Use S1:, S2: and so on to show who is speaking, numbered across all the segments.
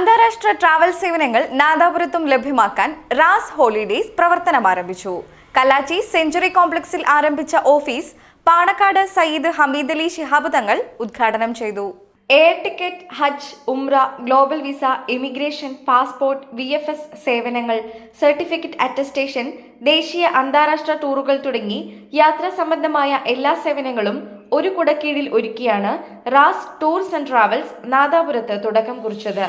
S1: അന്താരാഷ്ട്ര ട്രാവൽ സേവനങ്ങൾ നാദാപുരത്തും ലഭ്യമാക്കാൻ റാസ് ഹോളിഡേയ്സ് പ്രവർത്തനം ആരംഭിച്ചു. കലാച്ചി സെഞ്ചുറി കോംപ്ലക്സിൽ ആരംഭിച്ച ഓഫീസ് പാണക്കാട് സയ്യിദ് ഹമീദ് അലി ശിഹാബ് തങ്ങൾ ഉദ്ഘാടനം ചെയ്തു. എയർ ടിക്കറ്റ് ഹജ്ജ് ഉംറ global visa immigration passport V F S സേവനങ്ങൾ സർട്ടിഫിക്കറ്റ് അറ്റസ്റ്റേഷൻ ദേശീയ അന്താരാഷ്ട്ര ടൂറുകൾ തുടങ്ങി യാത്രാ സംബന്ധമായ എല്ലാ സേവനങ്ങളും ഒരു കുടക്കീഴിൽ ഒരുക്കിയാണ് റാസ് ടൂർസ് ആൻഡ് ട്രാവൽസ് നാദാപുരത്ത് തുടക്കം കുറിച്ചത്.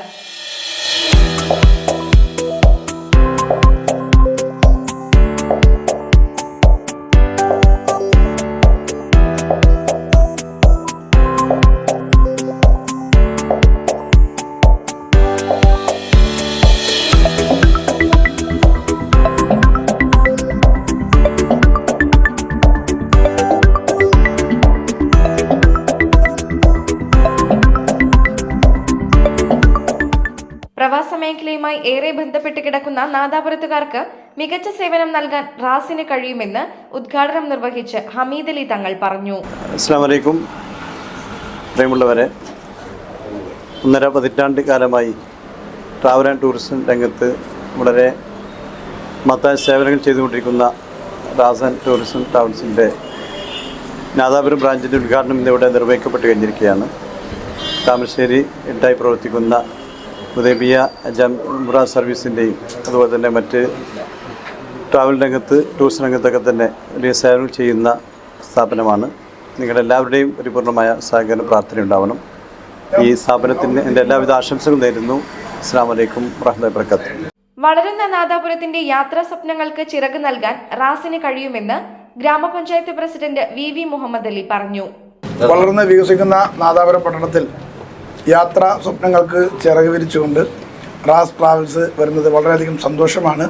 S1: മേഖലയുമായി ഏറെ ബന്ധപ്പെട്ട് കിടക്കുന്ന നാദാപുരത്തുകാർക്ക് മികച്ച സേവനം നൽകാൻ റാസിന് കഴിയുമെന്ന് ഉദ്ഘാടനം നിർവഹിച്ച് ഹമീദ് അലി തങ്ങൾ പറഞ്ഞു.
S2: അസ്സാം പ്രിയമുള്ളവരെ ഒന്നര പതിറ്റാണ്ട് കാലമായി ട്രാവൽ ആൻഡ് ടൂറിസം രംഗത്ത് വളരെ മത്തായ സേവനങ്ങൾ ചെയ്തുകൊണ്ടിരിക്കുന്ന റാസൻ ടൂറിസം ട്രാവൽസിന്റെ നാദാപുരം ബ്രാഞ്ചിന്റെ ഉദ്ഘാടനം ഇന്നിവിടെ നിർവഹിക്കപ്പെട്ട് കഴിഞ്ഞിരിക്കുകയാണ്. താമരശ്ശേരി എട്ടായി പ്രവർത്തിക്കുന്ന ഉദയബിയ ജംറ സർവീസിന്റെയും അതുപോലെ തന്നെ മറ്റ് ട്രാവൽ രംഗത്ത് ടൂറിസം രംഗത്തൊക്കെ തന്നെ വലിയ സേവനം ചെയ്യുന്ന സ്ഥാപനമാണ്. നിങ്ങളുടെ എല്ലാവരുടെയും പരിപൂർണമായ സഹകരണ പ്രാർത്ഥന ഉണ്ടാവണം. ഈ സ്ഥാപനത്തിന് എന്റെ എല്ലാവിധ ആശംസകളും നേരുന്നു. അസ്സാം വലൈക്കും വാഹമത്തുള്ള വർക്കാത്തു
S1: വളരുന്ന നാദാപുരത്തിന്റെ യാത്രാ സ്വപ്നങ്ങൾക്ക് ചിറക് നൽകാൻ റാസിന് കഴിയുമെന്ന് ഗ്രാമപഞ്ചായത്ത് president V V Muhammad Ali പറഞ്ഞു.
S3: വളർന്ന് വികസിക്കുന്ന നാദാപുരം പട്ടണത്തിൽ യാത്രാ സ്വപ്നങ്ങൾക്ക് ചിറക് വിരിച്ചുകൊണ്ട് റാസ് ട്രാവൽസ് വരുന്നത് വളരെയധികം സന്തോഷമാണ്.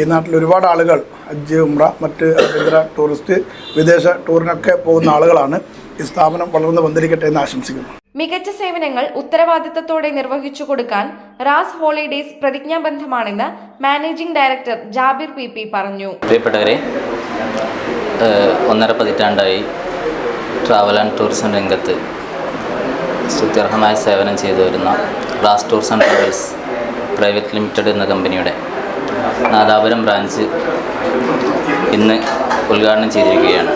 S3: ഈ നാട്ടിൽ ഒരുപാട് ആളുകൾ ഹജ്ജ് ഉംറ മറ്റ് ആഭ്യന്തര ടൂറിസ്റ്റ് വിദേശ ടൂറിനൊക്കെ പോകുന്ന ആളുകളാണ്. ഈ സ്ഥാപനം വളർന്നു വന്നിരിക്കട്ടെ എന്ന് ആശംസിക്കുന്നു.
S1: മികച്ച സേവനങ്ങൾ ഉത്തരവാദിത്തത്തോടെ നിർവഹിച്ചു കൊടുക്കാൻ റാസ് ഹോളിഡേസ് പ്രതിജ്ഞാബദ്ധമാണെന്ന് managing director Jabir P P പറഞ്ഞു.
S4: പ്രിയപ്പെട്ടവരെ ഒന്നര പതിറ്റാണ്ടായി ട്രാവൽ ആൻഡ് ടൂറിസം രംഗത്ത് സ്തുത്യർഹമായ സേവനം ചെയ്തു വരുന്ന Raz tours and travels private limited എന്ന കമ്പനിയുടെ നാദാപുരം ബ്രാഞ്ച് ഇന്ന് ഉദ്ഘാടനം ചെയ്തിരിക്കുകയാണ്.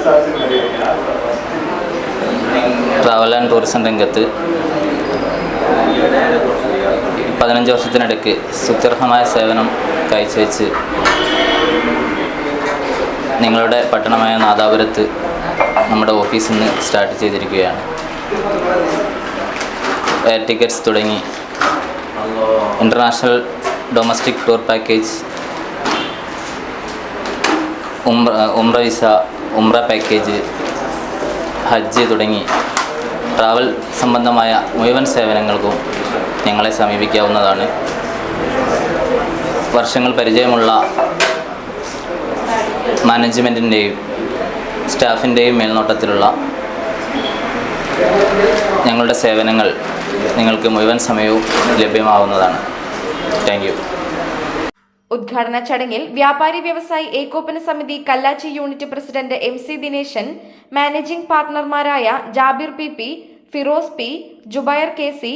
S4: ട്രാവൽ ആൻഡ് ടൂറിസം രംഗത്ത് പതിനഞ്ച് വർഷത്തിനിടയ്ക്ക് സ്തുത്യർഹമായ സേവനം കാഴ്ചവെച്ച് നിങ്ങളുടെ പട്ടണമായ നാദാപുരത്ത് നമ്മുടെ ഓഫീസിൽ നിന്ന് സ്റ്റാർട്ട് ചെയ്തിരിക്കുകയാണ്. എയർ ടിക്കറ്റ്സ് തുടങ്ങി. ഇന്റർനാഷണൽ ഡൊമസ്റ്റിക് ടൂർ പാക്കേജ് ഉംറ ഉംറ വിസ ഉംറ പാക്കേജ് ഹജ്ജ് തുടങ്ങി. ട്രാവൽ സംബന്ധമായ മുഴുവൻ സേവനങ്ങൾക്കും ഞങ്ങളെ സമീപിക്കാവുന്നതാണ്. വർഷങ്ങൾ പരിചയമുള്ള മാനേജ്മെന്റിന്റെയും സ്റ്റാഫിന്റെയും മേൽനോട്ടത്തിലുള്ള ഞങ്ങളുടെ സേവനങ്ങൾ നിങ്ങൾക്ക് മുഴുവൻ സമയവും ലഭ്യമാവുന്നതാണ്. താങ്ക് യു
S1: ഉദ്ഘാടന ചടങ്ങിൽ Vyapari Vyavasayi Ekopana Samithi Kallachi unit president M C Dineshan managing പാർട്ണർമാരായ Jabir P P Firoz P Jubair K C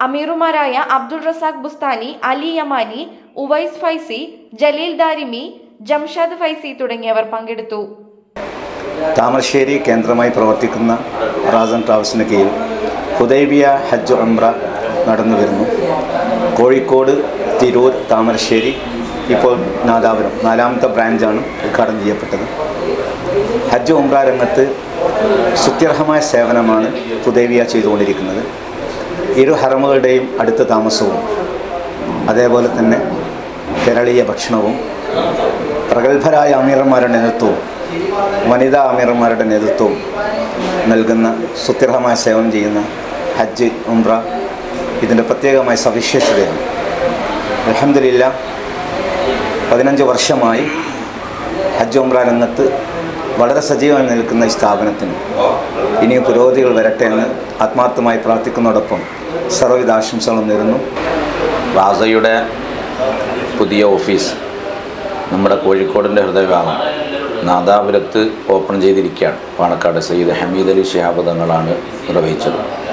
S1: അമീറുമാരായ Abdul Razak Bustani Ali Yamani Uvais Faizy Jaleel Darimi Jamshad Faizy തുടങ്ങിയവർ പങ്കെടുത്തു.
S5: താമരശ്ശേരി കേന്ദ്രമായി പ്രവർത്തിക്കുന്ന റാസൻ ട്രാവൽസിന് കീഴിൽ ഹുദൈബിയ ഹജ്ജ് ഉംറ നടന്നു വരുന്നു. കോഴിക്കോട് തിരൂർ താമരശ്ശേരി ഇപ്പോൾ നാദാപുരം. നാലാമത്തെ ബ്രാഞ്ചാണ് ഉദ്ഘാടനം ചെയ്യപ്പെട്ടത്. ഹജ്ജ് ഉംറ രംഗത്ത് സുത്യർഹമായ സേവനമാണ് ഹുദൈബിയ ചെയ്തുകൊണ്ടിരിക്കുന്നത്. ഇരു ഹറമുകളുടെയും അടുത്ത താമസവും അതേപോലെ തന്നെ കേരളീയ ഭക്ഷണവും പ്രഗത്ഭരായ അമീറന്മാരുടെ നേതൃത്വവും വനിതാ അമീറന്മാരുടെ നേതൃത്വവും നൽകുന്ന സുത്യർഹമായ സേവനം ചെയ്യുന്ന ഹജ്ജ് ഉംറ ഇതിന്റെ പ്രത്യേകമായ സവിശേഷതയാണ്. അലഹമില്ല പതിനഞ്ച് വർഷമായി ഹജ്ജ് ഉംറ രംഗത്ത് വളരെ സജീവമായി നിൽക്കുന്ന ഈ സ്ഥാപനത്തിന് ഇനിയും പുരോഗതികൾ വരട്ടെ എന്ന് ആത്മാർത്ഥമായി പ്രാർത്ഥിക്കുന്നതോടൊപ്പം സർവവിധ ആശംസകളും നേരുന്നു.
S6: വാസയുടെ പുതിയ ഓഫീസ് നമ്മുടെ കോഴിക്കോടിന്റെ ഹൃദയഭാഗം നാദാപുരത്ത് ഓപ്പൺ ചെയ്തിരിക്കുകയാണ്. പാണക്കാട് സയ്യിദ് ഹമീദ് അലി ശിഹാബ് തങ്ങളാണ് നിർവഹിച്ചത്.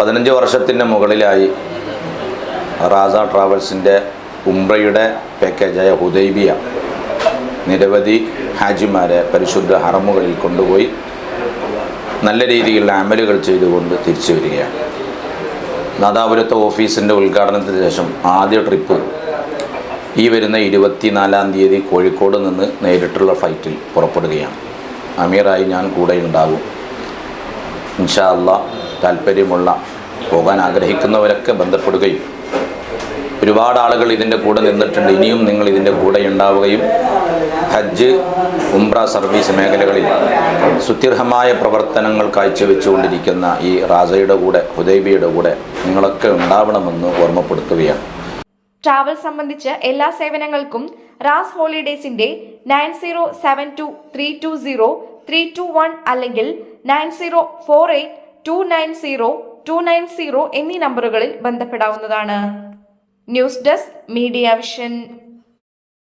S6: പതിനഞ്ച് വർഷത്തിന്റെ മുകളിലായി റാസ ട്രാവൽസിന്റെ ഉംറയുടെ പാക്കേജായ ഹുദൈബിയ നിരവധി ഹാജിമാരെ പരിശുദ്ധ ഹറമുകളിൽ കൊണ്ടുപോയി നല്ല രീതിയിലുള്ള അമലുകൾ ചെയ്തുകൊണ്ട് തിരിച്ചു വരികയാണ്. നാദാപുരത്തെ ഓഫീസിന്റെ ഉദ്ഘാടനത്തിന് ശേഷം ആദ്യ ട്രിപ്പ് ഈ വരുന്ന ഇരുപത്തിനാലാം തീയതി കോഴിക്കോട് നിന്ന് നേരിട്ടുള്ള ഫ്ലൈറ്റിൽ പുറപ്പെടുകയാണ്. അമീറായി ഞാൻ കൂടെ ഉണ്ടാകും. ഇൻഷാ അല്ലാ താല്പര്യമുള്ള പോകാൻ ആഗ്രഹിക്കുന്നവരൊക്കെ ബന്ധപ്പെടുകയും. ഒരുപാട് ആളുകൾ ഇതിന്റെ കൂടെ നിന്നിട്ടുണ്ട്. ഇനിയും നിങ്ങൾ ഇതിന്റെ കൂടെ ഉണ്ടാവുകയും ഹജ്ജ് ഉംറ സർവീസ് മേഖലകളിൽ സുത്യർഹമായ പ്രവർത്തനങ്ങൾ കാഴ്ചവെച്ചുകൊണ്ടിരിക്കുന്ന ഈ റാസയുടെ കൂടെ ഹുദൈബിയുടെ കൂടെ നിങ്ങളൊക്കെ ഉണ്ടാവണമെന്ന് ഓർമ്മപ്പെടുത്തുകയാണ്.
S1: ട്രാവൽ സംബന്ധിച്ച് എല്ലാ സേവനങ്ങൾക്കും റാസ് ഹോളിഡേസിന്റെ nine zero seven two three two zero three two one അല്ലെങ്കിൽ nine zero four eight two nine zero two nine zero എന്നീ നമ്പറുകളിൽ ബന്ധപ്പെടാവുന്നതാണ്. News desk media vision.